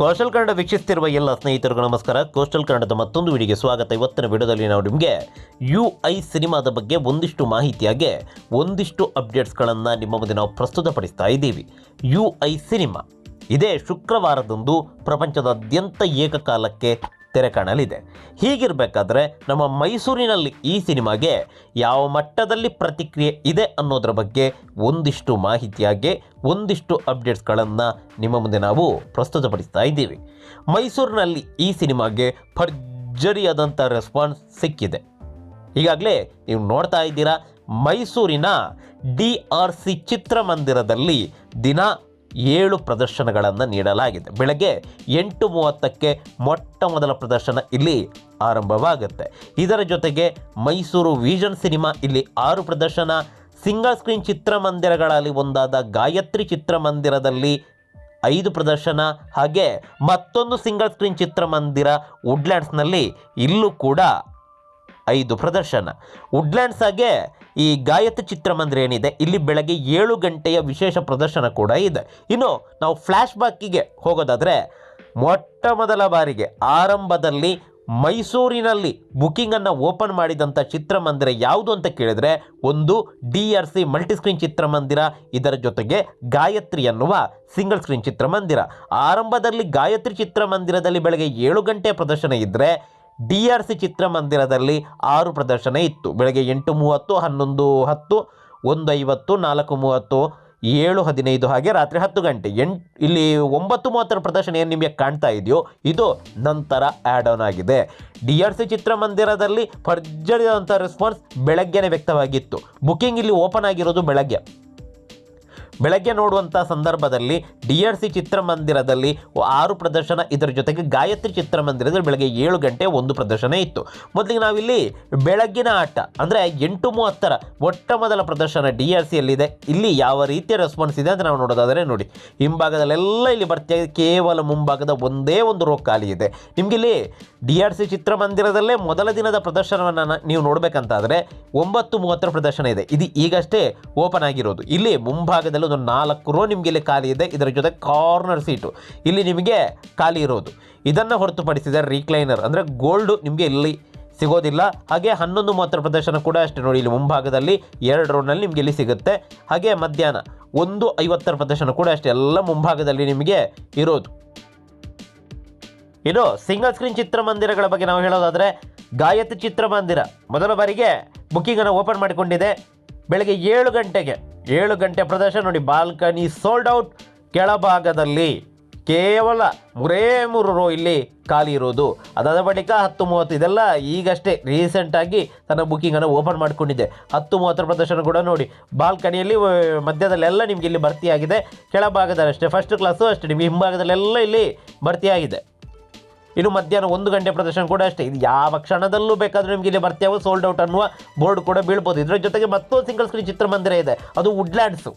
Coastal Kannada ವೀಕ್ಷಿಸ್ತಿರುವ ಎಲ್ಲ ಸ್ನೇಹಿತರಿಗೂ ನಮಸ್ಕಾರ. ಕೋಸ್ಟಲ್ ಕನ್ನಡದ ಮತ್ತೊಂದು ವಿಡಿಯೋಗೆ ಸ್ವಾಗತ. ಇವತ್ತಿನ ವಿಡಿಯೋದಲ್ಲಿ ನಾವು ನಿಮಗೆ ಯು ಐ ಸಿನಿಮಾದ ಬಗ್ಗೆ ಒಂದಿಷ್ಟು ಮಾಹಿತಿಯಾಗೆ, ಒಂದಿಷ್ಟು ಅಪ್ಡೇಟ್ಸ್ಗಳನ್ನು ನಿಮ್ಮ ಮುಂದೆ ನಾವು ಪ್ರಸ್ತುತಪಡಿಸ್ತಾ ಇದ್ದೀವಿ. U I cinema. ಇದೇ ಶುಕ್ರವಾರದಂದು ಪ್ರಪಂಚದಾದ್ಯಂತ ಏಕಕಾಲಕ್ಕೆ ತೆರೆ ಕಾಣಲಿದೆ ಹೀಗಿರಬೇಕಾದ್ರೆ ನಮ್ಮ ಮೈಸೂರಿನಲ್ಲಿ ಈ ಸಿನಿಮಾಗೆ ಯಾವ ಮಟ್ಟದಲ್ಲಿ ಪ್ರತಿಕ್ರಿಯೆ ಇದೆ ಅನ್ನೋದರ ಬಗ್ಗೆ ಒಂದಿಷ್ಟು ಮಾಹಿತಿಯಾಗಿ, ಒಂದಿಷ್ಟು ಅಪ್ಡೇಟ್ಸ್ಗಳನ್ನು ನಿಮ್ಮ ಮುಂದೆ ನಾವು ಪ್ರಸ್ತುತಪಡಿಸ್ತಾ ಇದ್ದೀವಿ. ಮೈಸೂರಿನಲ್ಲಿ ಈ ಸಿನಿಮಾಗೆ ಭರ್ಜರಿಯಾದಂಥ ರೆಸ್ಪಾನ್ಸ್ ಸಿಕ್ಕಿದೆ. ಈಗಾಗಲೇ ನೀವು ನೋಡ್ತಾ ಇದ್ದೀರಾ, ಮೈಸೂರಿನ ಡಿ ಆರ್ ಸಿ ಚಿತ್ರಮಂದಿರದಲ್ಲಿ ದಿನ ಏಳು ಪ್ರದರ್ಶನಗಳನ್ನು ನೀಡಲಾಗಿದೆ. ಬೆಳಗ್ಗೆ ಎಂಟು ಮೂವತ್ತಕ್ಕೆ ಮೊಟ್ಟ ಮೊದಲ ಪ್ರದರ್ಶನ ಇಲ್ಲಿ ಆರಂಭವಾಗುತ್ತೆ. ಇದರ ಜೊತೆಗೆ ಮೈಸೂರು ವಿಷನ್ ಸಿನಿಮಾ ಇಲ್ಲಿ ಆರು ಪ್ರದರ್ಶನ, ಸಿಂಗಲ್ ಸ್ಕ್ರೀನ್ ಚಿತ್ರಮಂದಿರಗಳಲ್ಲಿ ಒಂದಾದ ಗಾಯತ್ರಿ ಚಿತ್ರಮಂದಿರದಲ್ಲಿ ಐದು ಪ್ರದರ್ಶನ ಹಾಗೆ ಮತ್ತೊಂದು ಸಿಂಗಲ್ ಸ್ಕ್ರೀನ್ ಚಿತ್ರಮಂದಿರ ವುಡ್ಲ್ಯಾಂಡ್ಸ್ನಲ್ಲಿ ಇಲ್ಲೂ ಕೂಡ ಐದು ಪ್ರದರ್ಶನ. ವುಡ್ಲ್ಯಾಂಡ್ಸ್ ಹಾಗೆ ಈ ಗಾಯತ್ರಿ ಚಿತ್ರಮಂದಿರ ಏನಿದೆ, ಇಲ್ಲಿ ಬೆಳಗ್ಗೆ ಏಳು ಗಂಟೆಯ ವಿಶೇಷ ಪ್ರದರ್ಶನ ಕೂಡ ಇದೆ. ಇನ್ನು ನಾವು ಫ್ಲ್ಯಾಶ್ ಬ್ಯಾಕಿಗೆ ಹೋಗೋದಾದರೆ ಮೊಟ್ಟ ಮೊದಲ ಬಾರಿಗೆ ಆರಂಭದಲ್ಲಿ ಮೈಸೂರಿನಲ್ಲಿ ಬುಕ್ಕಿಂಗನ್ನು ಓಪನ್ ಮಾಡಿದಂಥ ಚಿತ್ರಮಂದಿರ ಯಾವುದು ಅಂತ ಕೇಳಿದರೆ, ಒಂದು ಡಿ ಆರ್ ಸಿ ಮಲ್ಟಿಸ್ಕ್ರೀನ್ ಚಿತ್ರಮಂದಿರ, ಇದರ ಜೊತೆಗೆ ಗಾಯತ್ರಿ ಅನ್ನುವ ಸಿಂಗಲ್ ಸ್ಕ್ರೀನ್ ಚಿತ್ರಮಂದಿರ. ಆರಂಭದಲ್ಲಿ ಗಾಯತ್ರಿ ಚಿತ್ರಮಂದಿರದಲ್ಲಿ ಬೆಳಗ್ಗೆ ಏಳು ಗಂಟೆ ಪ್ರದರ್ಶನ ಇದ್ದರೆ ಡಿ ಆರ್ ಸಿ ಚಿತ್ರಮಂದಿರದಲ್ಲಿ ಆರು ಪ್ರದರ್ಶನ ಇತ್ತು. ಬೆಳಗ್ಗೆ ಎಂಟು ಮೂವತ್ತು, ಹನ್ನೊಂದು ಹತ್ತು, ಒಂದು ಐವತ್ತು, ನಾಲ್ಕು ಮೂವತ್ತು, ಏಳು ಹದಿನೈದು ಹಾಗೆ ರಾತ್ರಿ ಹತ್ತು ಗಂಟೆ. ಎಂಟು ಇಲ್ಲಿ ಒಂಬತ್ತು ಮೂವತ್ತರ ಪ್ರದರ್ಶನ ಏನು ನಿಮಗೆ ಕಾಣ್ತಾ ಇದೆಯೋ, ಇದು ನಂತರ ಆ್ಯಡ್ ಆನ್ ಆಗಿದೆ. ಡಿ ಆರ್ ಸಿ ಚಿತ್ರಮಂದಿರದಲ್ಲಿ ಭರ್ಜರಿಯಾದಂಥ ರೆಸ್ಪಾನ್ಸ್ ಬೆಳಗ್ಗೆನೇ ವ್ಯಕ್ತವಾಗಿತ್ತು. ಬುಕಿಂಗ್ ಇಲ್ಲಿ ಓಪನ್ ಆಗಿರೋದು ಬೆಳಗ್ಗೆ. ಬೆಳಗ್ಗೆ ನೋಡುವಂಥ ಸಂದರ್ಭದಲ್ಲಿ ಡಿ ಆರ್ ಸಿ ಚಿತ್ರಮಂದಿರದಲ್ಲಿ ಆರು ಪ್ರದರ್ಶನ, ಇದರ ಜೊತೆಗೆ ಗಾಯತ್ರಿ ಚಿತ್ರಮಂದಿರದಲ್ಲಿ ಬೆಳಗ್ಗೆ ಏಳು ಗಂಟೆ ಒಂದು ಪ್ರದರ್ಶನ ಇತ್ತು. ಮೊದಲಿಗೆ ನಾವಿಲ್ಲಿ ಬೆಳಗ್ಗಿನ ಆಟ, ಅಂದರೆ ಎಂಟು ಮೂವತ್ತರ ಮೊಟ್ಟ ಮೊದಲ ಪ್ರದರ್ಶನ ಡಿ ಆರ್ ಸಿಯಲ್ಲಿದೆ. ಇಲ್ಲಿ ಯಾವ ರೀತಿಯ ರೆಸ್ಪಾನ್ಸ್ ಇದೆ ಅಂತ ನಾವು ನೋಡೋದಾದರೆ ನೋಡಿ. ಹಿಂಭಾಗದಲ್ಲೆಲ್ಲ ಇಲ್ಲಿ ಬರ್ತಿಯಾಗಿದೆ ಕೇವಲ ಮುಂಭಾಗದ ಒಂದೇ ಒಂದು ರೋ ಖಾಲಿ ಇದೆ. ನಿಮಗೆ ಇಲ್ಲಿ ಡಿ ಆರ್ ಸಿ ಚಿತ್ರಮಂದಿರದಲ್ಲೇ ಮೊದಲ ದಿನದ ಪ್ರದರ್ಶನವನ್ನು ನೀವು ನೋಡಬೇಕಂತಾದರೆ ಒಂಬತ್ತು ಮೂವತ್ತರ ಪ್ರದರ್ಶನ ಇದೆ. ಇದು ಈಗಷ್ಟೇ ಓಪನ್ ಆಗಿರೋದು. ಇಲ್ಲಿ ಮುಂಭಾಗದಲ್ಲಿ ಒಂದು ನಾಲ್ಕು ರೋ ನಿಮಗೆ ಇಲ್ಲಿ ಖಾಲಿ ಇದೆ, ಇದರ ಜೊತೆ ಕಾರ್ನರ್ ಸೀಟು ಇಲ್ಲಿ ನಿಮಗೆ ಖಾಲಿ ಇರೋದು. ಇದನ್ನು ಹೊರತುಪಡಿಸಿದರೆ ರೀಕ್ಲೈನರ್ ಅಂದರೆ ಗೋಲ್ಡು ನಿಮಗೆ ಇಲ್ಲಿ ಸಿಗೋದಿಲ್ಲ. ಹಾಗೆ ಹನ್ನೊಂದು ಮೂವತ್ತರ ಪ್ರದರ್ಶನ ಕೂಡ ಅಷ್ಟೇ ನೋಡಿ, ಇಲ್ಲಿ ಮುಂಭಾಗದಲ್ಲಿ ಎರಡು ರೋನಲ್ಲಿ ನಿಮಗೆ ಇಲ್ಲಿ ಸಿಗುತ್ತೆ. ಹಾಗೆ ಮಧ್ಯಾಹ್ನ ಒಂದು ಐವತ್ತರ ಪ್ರದರ್ಶನ ಕೂಡ ಅಷ್ಟೇ, ಎಲ್ಲ ಮುಂಭಾಗದಲ್ಲಿ ನಿಮಗೆ ಇರೋದು. ಇನ್ನು ಸಿಂಗಲ್ ಸ್ಕ್ರೀನ್ ಚಿತ್ರಮಂದಿರಗಳ ಬಗ್ಗೆ ನಾವು ಹೇಳೋದಾದರೆ, ಗಾಯತ್ರಿ ಚಿತ್ರಮಂದಿರ ಮೊದಲ ಬಾರಿಗೆ ಬುಕ್ಕಿಂಗನ್ನು ಓಪನ್ ಮಾಡಿಕೊಂಡಿದೆ. ಬೆಳಗ್ಗೆ ಏಳು ಗಂಟೆಗೆ. ಏಳು ಗಂಟೆ ಪ್ರದರ್ಶನ ನೋಡಿ, ಬಾಲ್ಕನಿ ಸೋಲ್ಡ್ ಔಟ್ ಕೆಳಭಾಗದಲ್ಲಿ ಕೇವಲ ಮೂರೇ ಮೂರು ರೋ ಇಲ್ಲಿ ಖಾಲಿ ಇರೋದು. ಅದಾದ ಬಳಿಕ ಹತ್ತು ಮೂವತ್ತು, ಇದೆಲ್ಲ ಈಗಷ್ಟೇ ರೀಸೆಂಟಾಗಿ ತನ್ನ ಬುಕ್ಕಿಂಗನ್ನು ಓಪನ್ ಮಾಡಿಕೊಂಡಿದ್ದೆ ಹತ್ತು ಮೂವತ್ತರ ಪ್ರದರ್ಶನ ಕೂಡ ನೋಡಿ, ಬಾಲ್ಕನಿಯಲ್ಲಿ ಮಧ್ಯದಲ್ಲೆಲ್ಲ ನಿಮಗೆ ಇಲ್ಲಿ ಭರ್ತಿಯಾಗಿದೆ. ಕೆಳಭಾಗದಲ್ಲಿ ಅಷ್ಟೇ ಫಸ್ಟ್ ಕ್ಲಾಸು ಅಷ್ಟೇ, ನಿಮಗೆ ಹಿಂಭಾಗದಲ್ಲೆಲ್ಲ ಇಲ್ಲಿ ಭರ್ತಿಯಾಗಿದೆ. ಇನ್ನು ಮಧ್ಯಾಹ್ನ ಒಂದು ಗಂಟೆ ಪ್ರದರ್ಶನ ಕೂಡ ಅಷ್ಟೇ. ಇದು ಯಾವ ಕ್ಷಣದಲ್ಲೂ ಬೇಕಾದರೂ ನಿಮಗೆ ಇಲ್ಲಿ ಬರ್ತೀವಿ. ಸೋಲ್ಡ್ ಔಟ್ ಅನ್ನುವ ಬೋರ್ಡ್ ಕೂಡ ಬೀಳ್ಬೋದು. ಇದರ ಜೊತೆಗೆ ಮತ್ತೊಂದು ಸಿಂಗಲ್ ಸ್ಕ್ರೀನ್ ಚಿತ್ರಮಂದಿರ ಇದೆ. ಅದು ವುಡ್ಲ್ಯಾಂಡ್ಸು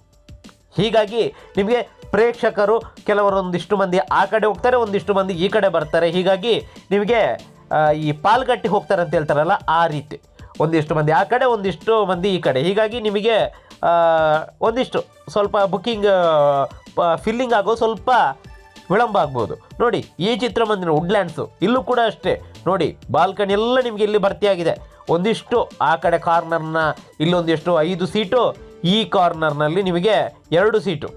ಹೀಗಾಗಿ ನಿಮಗೆ ಪ್ರೇಕ್ಷಕರು ಕೆಲವರೊಂದಿಷ್ಟು ಮಂದಿ ಆ ಕಡೆ ಹೋಗ್ತಾರೆ, ಒಂದಿಷ್ಟು ಮಂದಿ ಈ ಕಡೆ ಬರ್ತಾರೆ. ಹೀಗಾಗಿ ನಿಮಗೆ ಈ ಪಾಲ್ಗಟ್ಟಿ ಹೋಗ್ತಾರೆ ಅಂತ ಹೇಳ್ತಾರಲ್ಲ ಆ ರೀತಿ. ಒಂದಿಷ್ಟು ಮಂದಿ ಆ ಕಡೆ, ಒಂದಿಷ್ಟು ಮಂದಿ ಈ ಕಡೆ. ಹೀಗಾಗಿ ನಿಮಗೆ ಒಂದಿಷ್ಟು ಸ್ವಲ್ಪ ಬುಕ್ಕಿಂಗ್ ಫಿಲ್ಲಿಂಗ್ ಆಗೋ ಸ್ವಲ್ಪ ವಿಳಂಬ ಆಗ್ಬೋದು. ನೋಡಿ, ಈ ಚಿತ್ರಮಂದಿರ ವುಡ್ಲ್ಯಾಂಡ್ಸು ಇಲ್ಲೂ ಕೂಡ ಅಷ್ಟೇ. ನೋಡಿ ಬಾಲ್ಕನಿ ಎಲ್ಲ ನಿಮಗೆ ಇಲ್ಲಿ ಭರ್ತಿಯಾಗಿದೆ ಒಂದಿಷ್ಟು ಆ ಕಡೆ ಕಾರ್ನರ್ನ ಇಲ್ಲೊಂದಿಷ್ಟು ಐದು ಸೀಟು ಈ ಕಾರ್ನರ್ನಲ್ಲಿ ನಿಮಗೆ ಎರಡು ಸೀಟು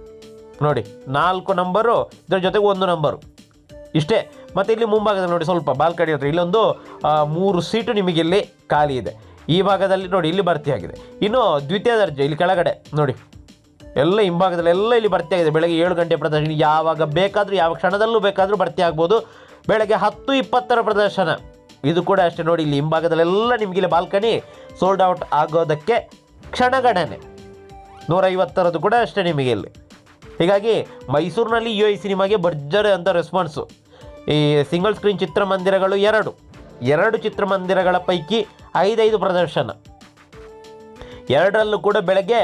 ನೋಡಿ, ನಾಲ್ಕು ನಂಬರು ಇದರ ಜೊತೆಗೆ ಒಂದು ನಂಬರು ಇಷ್ಟೇ. ಮತ್ತು ಇಲ್ಲಿ ಮುಂಭಾಗದಲ್ಲಿ ನೋಡಿ, ಸ್ವಲ್ಪ ಬಾಲ್ಕನಿ ಹತ್ರ ಇಲ್ಲೊಂದು ಮೂರು ಸೀಟು ನಿಮಗೆ ಇಲ್ಲಿ ಖಾಲಿ ಇದೆ. ಈ ಭಾಗದಲ್ಲಿ ನೋಡಿ, ಇಲ್ಲಿ ಭರ್ತಿಯಾಗಿದೆ ಇನ್ನು ದ್ವಿತೀಯ ದರ್ಜೆ, ಇಲ್ಲಿ ಕೆಳಗಡೆ, ನೋಡಿ. ಎಲ್ಲ ಹಿಂಭಾಗದಲ್ಲಿ ಎಲ್ಲ ಇಲ್ಲಿ ಭರ್ತಿ ಆಗಿದೆ. ಬೆಳಗ್ಗೆ ಏಳು ಗಂಟೆ ಪ್ರದರ್ಶನ. ಯಾವಾಗ ಬೇಕಾದರೂ, ಯಾವ ಕ್ಷಣದಲ್ಲೂ ಬೇಕಾದರೂ ಭರ್ತಿ ಆಗ್ಬೋದು. ಬೆಳಗ್ಗೆ ಹತ್ತು ಇಪ್ಪತ್ತರ ಪ್ರದರ್ಶನ. ಇದು ಕೂಡ ಅಷ್ಟೇ ನೋಡಿ, ಇಲ್ಲಿ ಹಿಂಭಾಗದಲ್ಲೆಲ್ಲ ನಿಮಗೆ ಇಲ್ಲಿ ಬಾಲ್ಕನಿ ಸೋಲ್ಡ್ ಔಟ್ ಆಗೋದಕ್ಕೆ ಕ್ಷಣಗಣನೆ. ನೂರೈವತ್ತರದ್ದು ಕೂಡ ಅಷ್ಟೇ ನಿಮಗೆ ಇಲ್ಲಿ. ಹೀಗಾಗಿ ಮೈಸೂರಿನಲ್ಲಿ ಯು ಐ ಸಿನಿಮಾಗೆ ಭರ್ಜರಿ ಅಂತ ರೆಸ್ಪಾನ್ಸು ಈ ಸಿಂಗಲ್ ಸ್ಕ್ರೀನ್ ಚಿತ್ರಮಂದಿರಗಳು ಎರಡು. ಎರಡು ಚಿತ್ರಮಂದಿರಗಳ ಪೈಕಿ ಐದೈದು ಪ್ರದರ್ಶನ. ಎರಡರಲ್ಲೂ ಕೂಡ ಬೆಳಗ್ಗೆ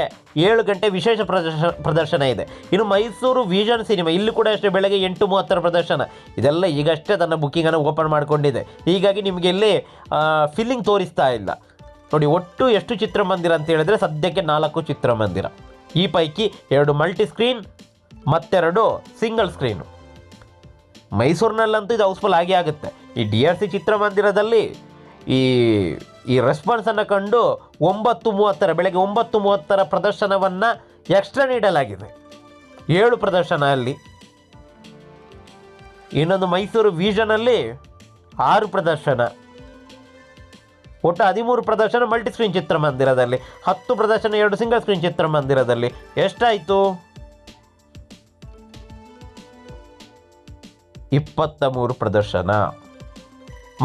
ಏಳು ಗಂಟೆ ವಿಶೇಷ ಪ್ರದರ್ಶನ ಪ್ರದರ್ಶನ ಇದೆ. ಇನ್ನು ಮೈಸೂರು ವಿಷನ್ ಸಿನಿಮಾ, ಇಲ್ಲಿ ಕೂಡ ಅಷ್ಟೇ, ಬೆಳಗ್ಗೆ ಎಂಟು ಮೂವತ್ತರ ಪ್ರದರ್ಶನ. ಇದೆಲ್ಲ ಈಗಷ್ಟೇ ತನ್ನ ಬುಕ್ಕಿಂಗನ್ನು ಓಪನ್ ಮಾಡಿಕೊಂಡಿದೆ. ಹೀಗಾಗಿ ನಿಮಗೆ ಇಲ್ಲಿ ಫಿಲ್ಲಿಂಗ್ ತೋರಿಸ್ತಾ ಇಲ್ಲ. ನೋಡಿ, ಒಟ್ಟು ಎಷ್ಟು ಚಿತ್ರಮಂದಿರ ಅಂತ ಹೇಳಿದ್ರೆ ಸದ್ಯಕ್ಕೆ ನಾಲ್ಕು ಚಿತ್ರಮಂದಿರ. ಈ ಪೈಕಿ ಎರಡು ಮಲ್ಟಿ ಸ್ಕ್ರೀನ್ ಮತ್ತೆರಡು ಸಿಂಗಲ್ ಸ್ಕ್ರೀನು ಮೈಸೂರಿನಲ್ಲಂತೂ ಇದು ಹೌಸ್ಫುಲ್ ಆಗೇ ಆಗುತ್ತೆ. ಈ ಡಿ ಆರ್ ಸಿ ಚಿತ್ರಮಂದಿರದಲ್ಲಿ ಈ ಈ ರೆಸ್ಪಾನ್ಸನ್ನು ಕಂಡು ಒಂಬತ್ತು ಮೂವತ್ತರ, ಬೆಳಗ್ಗೆ ಒಂಬತ್ತು ಮೂವತ್ತರ ಪ್ರದರ್ಶನವನ್ನು ಎಕ್ಸ್ಟ್ರಾ ನೀಡಲಾಗಿದೆ. ಏಳು ಪ್ರದರ್ಶನ ಅಲ್ಲಿ. ಇನ್ನೊಂದು ಮೈಸೂರು ವಿಷನಲ್ಲಿ ಆರು ಪ್ರದರ್ಶನ. ಒಟ್ಟು ಹದಿಮೂರು ಪ್ರದರ್ಶನ ಮಲ್ಟಿ ಸ್ಕ್ರೀನ್ ಚಿತ್ರಮಂದಿರದಲ್ಲಿ, ಹತ್ತು ಪ್ರದರ್ಶನ, ಎರಡು ಸಿಂಗಲ್ ಸ್ಕ್ರೀನ್ ಚಿತ್ರಮಂದಿರದಲ್ಲಿ. ಎಷ್ಟಾಯಿತು? ಇಪ್ಪತ್ತ ಮೂರು ಪ್ರದರ್ಶನ.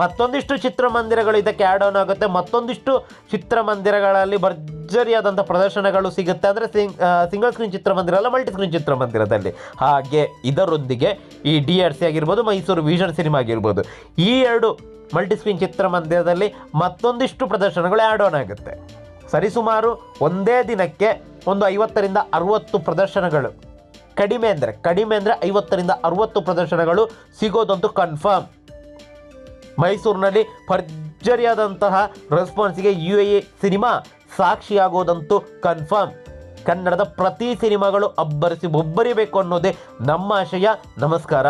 ಮತ್ತೊಂದಿಷ್ಟು ಚಿತ್ರಮಂದಿರಗಳು ಇದಕ್ಕೆ ಆ್ಯಡ್ ಆನ್ ಆಗುತ್ತೆ. ಮತ್ತೊಂದಿಷ್ಟು ಚಿತ್ರಮಂದಿರಗಳಲ್ಲಿ ಭರ್ಜರಿಯಾದಂಥ ಪ್ರದರ್ಶನಗಳು ಸಿಗುತ್ತೆ. ಅಂದರೆ ಸಿಂಗ್ ಸಿಂಗಲ್ ಸ್ಕ್ರೀನ್ ಚಿತ್ರಮಂದಿರ ಅಲ್ಲ ಮಲ್ಟಿ ಸ್ಕ್ರೀನ್ ಚಿತ್ರಮಂದಿರದಲ್ಲಿ. ಹಾಗೆ ಇದರೊಂದಿಗೆ ಈ ಡಿ ಆರ್ ಸಿ ಆಗಿರ್ಬೋದು, ಮೈಸೂರು ವಿಷನ್ ಸಿನಿಮಾ ಆಗಿರ್ಬೋದು. ಈ ಎರಡು ಮಲ್ಟಿ ಸ್ಕ್ರೀನ್ ಚಿತ್ರಮಂದಿರದಲ್ಲಿ ಮತ್ತೊಂದಿಷ್ಟು ಪ್ರದರ್ಶನಗಳು ಆ್ಯಡ್ ಆನ್ ಆಗುತ್ತೆ. ಸರಿಸುಮಾರು ಒಂದೇ ದಿನಕ್ಕೆ ಒಂದು ಐವತ್ತರಿಂದ ಅರುವತ್ತು ಪ್ರದರ್ಶನಗಳು. ಕಡಿಮೆ ಅಂದರೆ ಕಡಿಮೆ ಅಂದರೆ ಐವತ್ತರಿಂದ ಅರುವತ್ತು ಪ್ರದರ್ಶನಗಳು ಸಿಗೋದಂತೂ ಕನ್ಫರ್ಮ್ ಮೈಸೂರಿನಲ್ಲಿ ಭರ್ಜರಿಯಾದಂತಹ ರೆಸ್ಪಾನ್ಸ್ಗೆ ಯು ಎ ಸಿನಿಮಾ ಸಾಕ್ಷಿಯಾಗೋದಂತೂ ಕನ್ಫರ್ಮ್ ಕನ್ನಡದ ಪ್ರತಿ ಸಿನಿಮಾಗಳು ಅಬ್ಬರಿಸಿ ಒಬ್ಬರಿಬೇಕು ಅನ್ನೋದೇ ನಮ್ಮ ಆಶಯ. ನಮಸ್ಕಾರ.